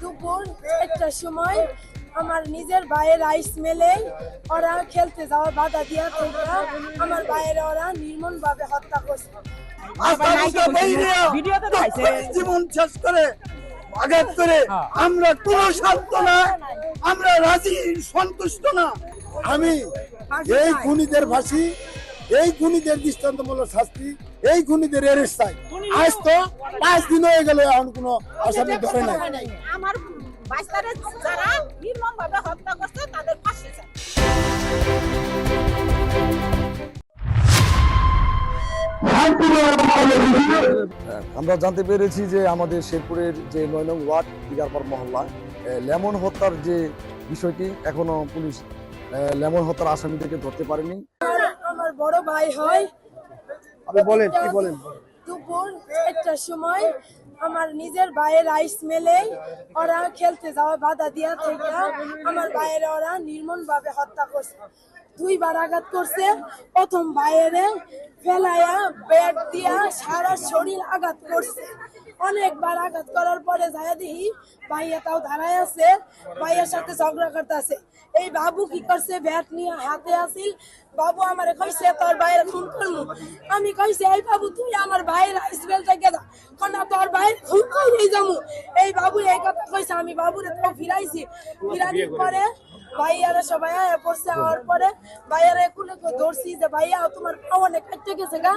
দুপুর একটার সময় আমার নিজের ভাইয়ের আইস মেলে ওরা খেলতে যাওয়ার বাধা দিয়া থেকে আমার ভাইয়ের ওরা নির্মম ভাবে হত্যা করছে। জীবন শেষ করে আঘাত করে আমরা কোনো শান্ত না আমরা রাজি সন্তুষ্ট না। আমি এই খুনিদের ফাঁসি এই খুনিদের দৃষ্টান্তমূলক শাস্তি এই খুনিদের এরেস্ট চাই। আজ তো পাঁচ দিন হয়ে গেল এখন কোনো আসামি ধরে নাই। আমার বাচ্চারা যারা নির্মম হত্যা করছে তাদের ফাঁসি চাই আমরা জানতে পেরেছি যে আমাদের শেরপুরের যে নয় নং ওয়ার্ড দিগারপার মহল্লা লেমন হত্যার যে বিষয়টি এখনও পুলিশ লেমন হত্যার আসামিদেরকে ধরতে পারেনি। আমার বড় ভাই হয় আপনি বলেন, কি বলেন? দুপুর একটার সময় আমার নিজের ভাইয়ের রাইস মেলে, ওরা খেলতে যাওয়ার বাধা দিয়া থেকে আমার ভাইয়ের ওরা নির্মম ভাবে হত্যা করছে। দুইবার আঘাত করছে, প্রথম ভাইয়েরে ফেলাইয়া ব্যাট দিয়া সারা শরীর আঘাত করছে। অনেকবার আঘাত করার পরে যায় দেখি ভাইয়া তাও দাঁড়ায় আছে, ভাইয়ার সাথে ঝগড়া করতেছে। এই বাবু কি করছে? ব্যাট নিয়ে হাতে আসিল বাবু আমারে কইছে, তোর ভাইয়ের খুন করমু। আমি কইছে, এই বাবু, তুই আমার ভাইয়ের আইসবেল থেকে যা। কনা তোর ভাইয়ের খুন কইরে যামু। এই বাবু এই কথা কইছে, আমি বাবুরে তো ফিরাইছি। ফিরানির পরে ভাইয়ারা সবাই আয়া পড়ছে হওয়ার পরে ভাইয়ারা একুলে ধরছি যে, ভাইয়া, তোমার পা অনেক কাটতে গেছে গা।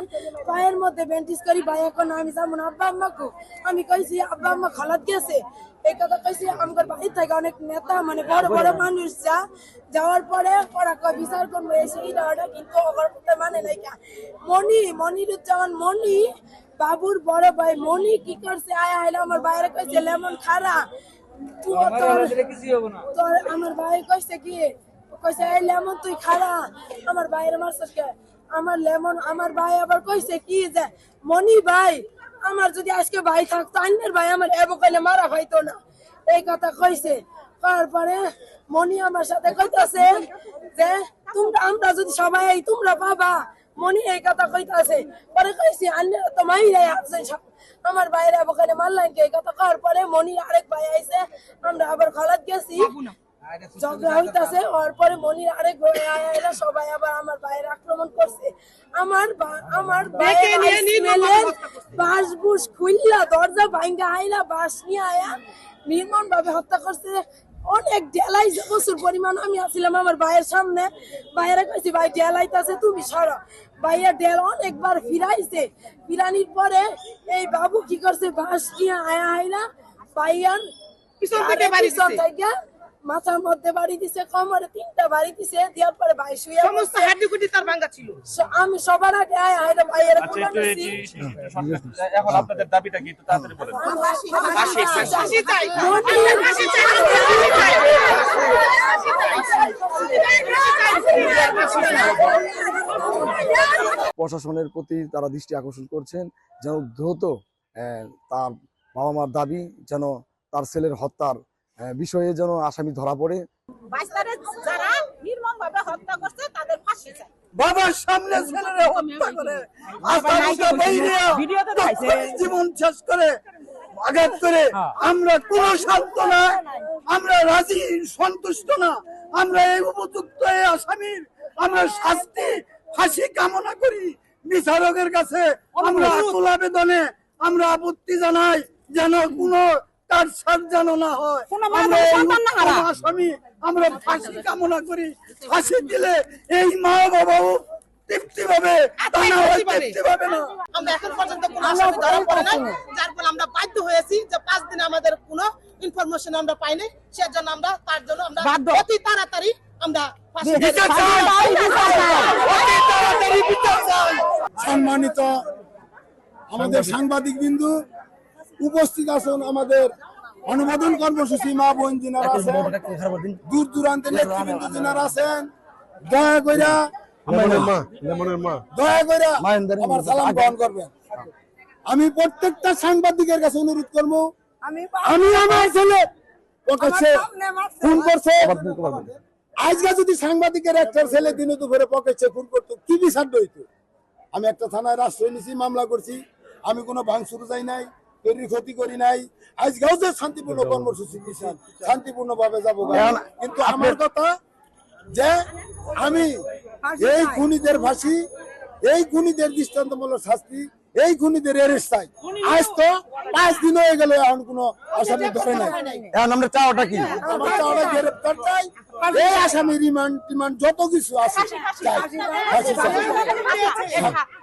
পায়ের মধ্যে ব্যান্ডেজ করি, ভাইয়া কোন আমি যাব না, আব্বা আম্মাকে। আমি কইছি, আব্বা আম্মা খালাত গেছে। এই কথা কইছি আমার বাড়ি থেকে অনেক নেতা মানে বড় বড় মানুষ যা যাওয়ার পরে ওরা কয় বিচার করব এসে এটা ওটা কিন্তু ওর কথা মানে নাই। মনি মনিরুজ্জামান মনি বাবুর বড় ভাই মনি কি করছে? আয় আইলে আমার বাইরে কইছে লেমন খারা। তোর আমার ভাই কইছে কি? কইছে এই লেমন তুই খারা। আমার ভাইয়ের মারছস আমার লেমন আমার ভাই আবার কইছে কি যে মনি ভাই আমার যদি আজকে ভাই থাকতো অন্যের ভাই আমার এবো কইলে মারা হইতো না। এই কথা কইছে। তারপরে মনি আমার সাথে কইতাছে যে, তোমরা, আমরা যদি সবাই তোমরা পাবা। মনি এই কথা কইতাছে। পরে কইছি অন্যেরা তো মাইরাই আছে সব। আমার বাইরে ওখানে মারলেন কে? এই কথা করার পরে মনির আরেক ভাই আইছে। আমরা আবার খলাত গেছি। ঝগড়া হইতাছে ওর পরে মনির আরেক ভাই আইলা সবাই আবার আমার ভাইয়ের আক্রমণ করছে। আমার বা- আমার ভাইয়ের বাস বুস খুললা দরজা ভাঙ্গা আইলা বাস নিয়ে আয়া নির্মম ভাবে হত্যা করছে অনেক ডেলাই প্রচুর পরিমাণ আমি আসছিলাম আমার ভাইয়ের সামনে। ভাইয়েরা কইছি ভাই ডেলাইতাছে তুমি সরো। ভাইয়া ডেল অনেকবার ফিরাইছে। ফিরানির পরে এই বাবু কি করছে বাস নিয়ে আয়া আইলা ভাইয়ার পিছন থেকে মাথার মধ্যে বাড়ি দিছে কোমরে তিনটা বাড়ি দিছে দেওয়ার পরে ভাই শুয়ে সমস্ত। হাড্ডি তার ভাঙ্গা ছিল। আমি সবার আগে আয় আয় ভাইয়ের আচ্ছা এখন আপনাদের দাবিটা কি একটু তাড়াতাড়ি বলেন। চাই। চাই। প্রশাসনের প্রতি তারা দৃষ্টি আকর্ষণ করছেন যেন দ্রুত আহ, তার বাবা মার দাবি যেন তার ছেলের হত্যার বিষয়ে যেন আসামি ধরা পড়ে। যারা নির্মম হত্যা করছে তাদের ফাঁসি চাই। বাবার সামনে ছেলেরা হত্যা করে জীবন শেষ করে আঘাত করে আমরা কোনো শান্ত না আমরা রাজি সন্তুষ্ট না। আমরা এই উপযুক্ত এই আসামির আমরা শাস্তি ফাঁসি কামনা করি। বিচারকের কাছে আমরা আকুল আবেদনে আমরা আপত্তি জানাই যেন কোনো তার সার যেন না হয়। আমরা আসামি ফাঁসি কামনা করি। ফাঁসি দিলে এই মা বাবাও তৃপ্তি পাবে তা না তৃপ্তি পাবে। তৃপ্তি পাবে না। আমরা এখন পর্যন্ত কোনো আসামি ধরা পড়ে নাই। যার ফলে আমরা বাধ্য হয়েছি যে পাঁচ দিন আমাদের কোনো ইনফরমেশন আমরা পাইনি। সেজন্য আমরা তার জন্য আমরা অতি তাড়াতাড়ি আমরা। সম্মানিত আমাদের সাংবাদিক বিন্দু উপস্থিত আছেন আমাদের অনুমোদন কর্মসূচি মা বোন যিনারা আছেন দূর দূরান্তের নেতৃবৃন্দ যিনারা আছেন দয়া কইরা দয়া কইরা আমার সালাম গ্রহণ করবেন। আমি প্রত্যেকটা সাংবাদিকের কাছে অনুরোধ করব আমি আমি আমার ছেলে খুন করছে। আজকে যদি সাংবাদিকের একটা ছেলে দিনে দুপুরে পকেছে খুন করতো কি বিচার হইতো? আমি একটা থানায় রাষ্ট্র নিছি মামলা করছি আমি কোনো ভাঙচুর যাই নাই। তৈরি ক্ষতি করি নাই আজকেও যে শান্তিপূর্ণ কর্মসূচি দিছি শান্তিপূর্ণ ভাবে যাব কিন্তু আমার কথা যে আমি এই খুনিদের ফাঁসি এই খুনিদের দৃষ্টান্তমূলক শাস্তি এই খুনিদের এরেস্ট চাই আজ তো পাঁচ দিন হয়ে গেল এখন কোনো আসামি ধরে নাই এখন আমরা চাওয়াটা কি আমার চাওয়া গ্রেপ্তার চাই এই আসামি রিমান্ড টিমান্ড যত কিছু আছে চাই